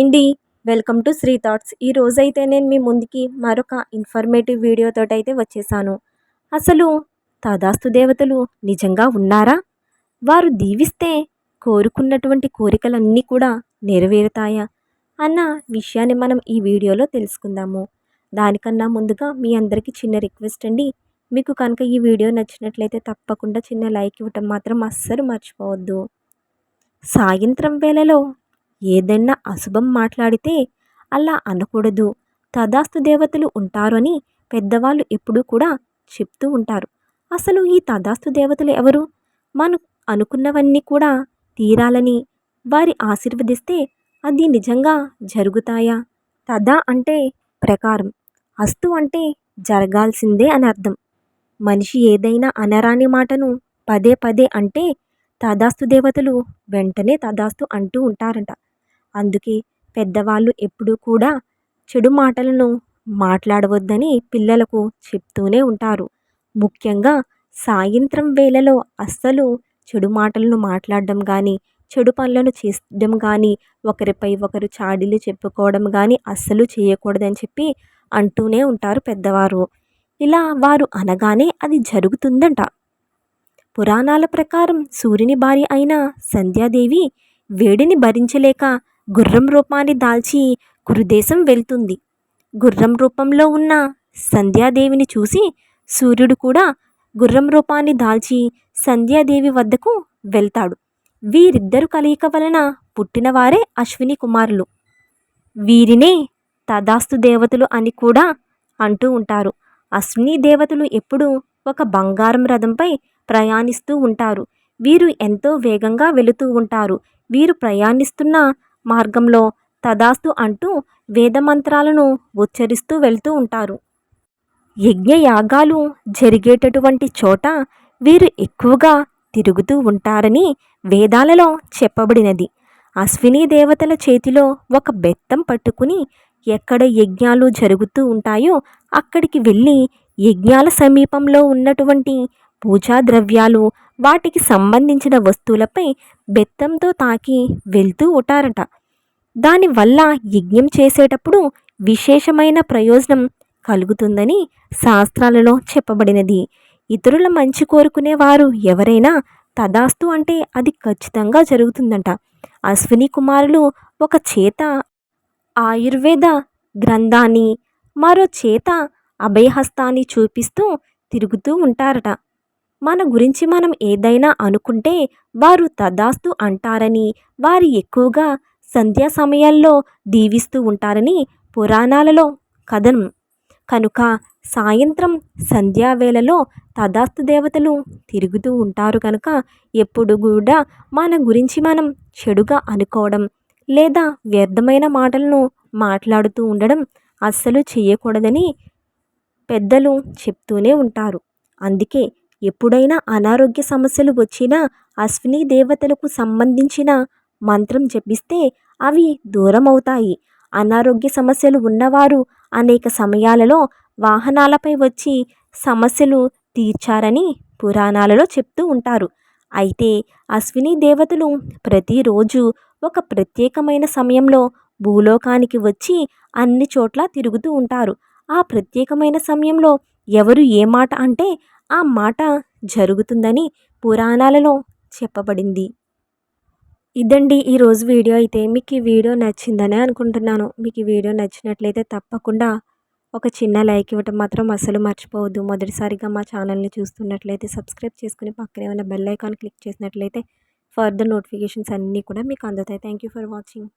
Indie welcome to Sri thoughts. ఈ రోజైతే నేను మీ ముందుకి మరొక ఇన్ఫర్మేటివ్ వీడియోతో అయితే వచ్చేసాను. అసలు తదాస్తు దేవతలు నిజంగా ఉన్నారా? వారు దీవిస్తే కోరుకున్నటువంటి కోరికలన్నీ కూడా నెరవేరుతాయా? అన్న విషయాన్ని మనం ఈ వీడియోలో తెలుసుకుందాము. దానికన్నా ముందుగా మీ అందరికీ చిన్న రిక్వెస్ట్ అండి. మీకు కనుక ఈ వీడియో నచ్చినట్లయితే తప్పకుండా చిన్న లైక్ ఇవ్వటం మాత్రం అస్సలు మర్చిపోవద్దు. సాయంత్రం వేళలో ఏదైనా అశుభం మాట్లాడితే అలా అనకూడదు. తదాస్తు దేవతలు ఉంటారు అని పెద్దవాళ్ళు ఎప్పుడూ కూడా చెప్తూ ఉంటారు. అసలు ఈ తదాస్తు దేవతలు ఎవరు? మనం అనుకున్నవన్నీ కూడా తీరాలని వారి ఆశీర్వదిస్తే అది నిజంగా జరుగుతాయా? తదా అంటే ప్రకారం. అస్తు అంటే జరగాల్సిందే అని అర్థం. మనిషి ఏదైనా అనరాని మాటను పదే పదే అంటే తదాస్తు దేవతలు వెంటనే తదాస్తు అంటూ ఉంటారంట. అందుకే పెద్దవాళ్ళు ఎప్పుడూ కూడా చెడు మాటలను మాట్లాడవద్దని పిల్లలకు చెప్తూనే ఉంటారు. ముఖ్యంగా సాయంత్రం వేళలో అస్సలు చెడు మాటలను మాట్లాడడం కానీ చెడు పనులను చేయడం కానీ ఒకరిపై ఒకరు చాడీలు చెప్పుకోవడం కానీ అస్సలు చేయకూడదని చెప్పి అంటూనే ఉంటారు పెద్దవారు. ఇలా వారు అనగానే అది జరుగుతుందంట. పురాణాల ప్రకారం సూర్యుని భార్య అయిన సంధ్యాదేవి వేడిని భరించలేక గుర్రం రూపాన్ని దాల్చి కురుదేశం వెళ్తుంది. గుర్రం రూపంలో ఉన్న సంధ్యాదేవిని చూసి సూర్యుడు కూడా గుర్రం రూపాన్ని దాల్చి సంధ్యాదేవి వద్దకు వెళ్తాడు. వీరిద్దరు కలయిక వలన పుట్టినవారే అశ్విని కుమారులు. వీరినే తదాస్తు దేవతలు అని కూడా అంటూ ఉంటారు. అశ్విని దేవతలు ఎప్పుడూ ఒక బంగారం రథంపై ప్రయాణిస్తూ ఉంటారు. వీరు ఎంతో వేగంగా వెళుతూ ఉంటారు. వీరు ప్రయాణిస్తున్న మార్గంలో తదాస్తు అంటూ వేదమంత్రాలను ఉచ్చరిస్తూ వెళ్తూ ఉంటారు. యజ్ఞయాగాలు జరిగేటటువంటి చోట వీరు ఎక్కువగా తిరుగుతూ ఉంటారని వేదాలలో చెప్పబడినది. అశ్విని దేవతల చేతిలో ఒక బెత్తం పట్టుకుని ఎక్కడ యజ్ఞాలు జరుగుతూ ఉంటాయో అక్కడికి వెళ్ళి యజ్ఞాల సమీపంలో ఉన్నటువంటి పూజా ద్రవ్యాలు వాటికి సంబంధించిన వస్తువులపై బెత్తంతో తాకి వెళ్తూ ఉంటారట. దానివల్ల యజ్ఞం చేసేటప్పుడు విశేషమైన ప్రయోజనం కలుగుతుందని శాస్త్రాలలో చెప్పబడినది. ఇతరుల మంచి కోరుకునేవారు ఎవరైనా తదాస్తు అంటే అది ఖచ్చితంగా జరుగుతుందంట. అశ్విని కుమారులు ఒక చేత ఆయుర్వేద గ్రంథాన్ని మరో చేత అభయహస్తాన్ని చూపిస్తూ తిరుగుతూ ఉంటారట. మన గురించి మనం ఏదైనా అనుకుంటే వారు తదాస్తు అంటారని వారు ఎక్కువగా సంధ్యా సమయాల్లో దీవిస్తూ ఉంటారని పురాణాలలో కథనం. కనుక సాయంత్రం సంధ్యావేళలో తదాస్తు దేవతలు తిరుగుతూ ఉంటారు కనుక ఎప్పుడు కూడా మన గురించి మనం చెడుగా అనుకోవడం లేదా వ్యర్థమైన మాటలను మాట్లాడుతూ ఉండడం అస్సలు చేయకూడదని పెద్దలు చెప్తూనే ఉంటారు. అందుకే ఎప్పుడైనా అనారోగ్య సమస్యలు వచ్చినా అశ్విని దేవతలకు సంబంధించిన మంత్రం జపిస్తే అవి దూరం అవుతాయి అనారోగ్య సమస్యలు ఉన్నవారు అనేక సమయాలలో వాహనాలపై వచ్చి సమస్యలు తీర్చారని పురాణాలలో చెప్తూ ఉంటారు. అయితే అశ్విని దేవతలు ప్రతిరోజు ఒక ప్రత్యేకమైన సమయంలో భూలోకానికి వచ్చి అన్ని చోట్ల తిరుగుతూ ఉంటారు. ఆ ప్రత్యేకమైన సమయంలో ఎవరు ఏ మాట అంటే ఆ మాట జరుగుతుందని పురాణాలలో చెప్పబడింది. ఇదండి ఈరోజు వీడియో. అయితే మీకు ఈ వీడియో నచ్చిందని అనుకుంటున్నాను. మీకు ఈ వీడియో నచ్చినట్లయితే తప్పకుండా ఒక చిన్న లైక్ ఇవ్వటం మాత్రం అసలు మర్చిపోవద్దు. మొదటిసారిగా మా ఛానల్ని చూస్తున్నట్లయితే సబ్స్క్రైబ్ చేసుకుని పక్కనే ఉన్న బెల్ ఐకాన్ క్లిక్ చేసినట్లయితే ఫర్దర్ నోటిఫికేషన్స్ అన్నీ కూడా మీకు అందుతాయి. Thank you for watching.